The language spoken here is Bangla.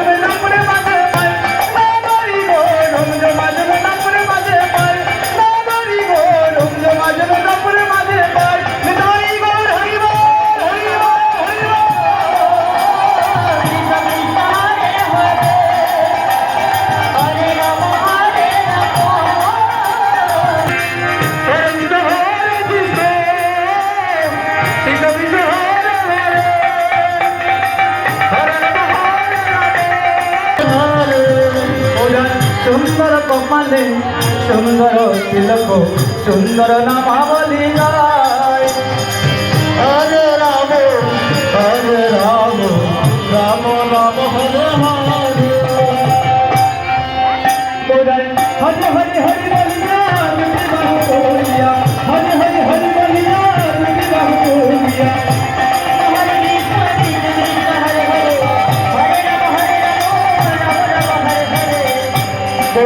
দেবে না করে সুন্দর কপালে সুন্দর তিলক সুন্দর নামাবলী গায়। হরে রাম হরে রাম রাম রাম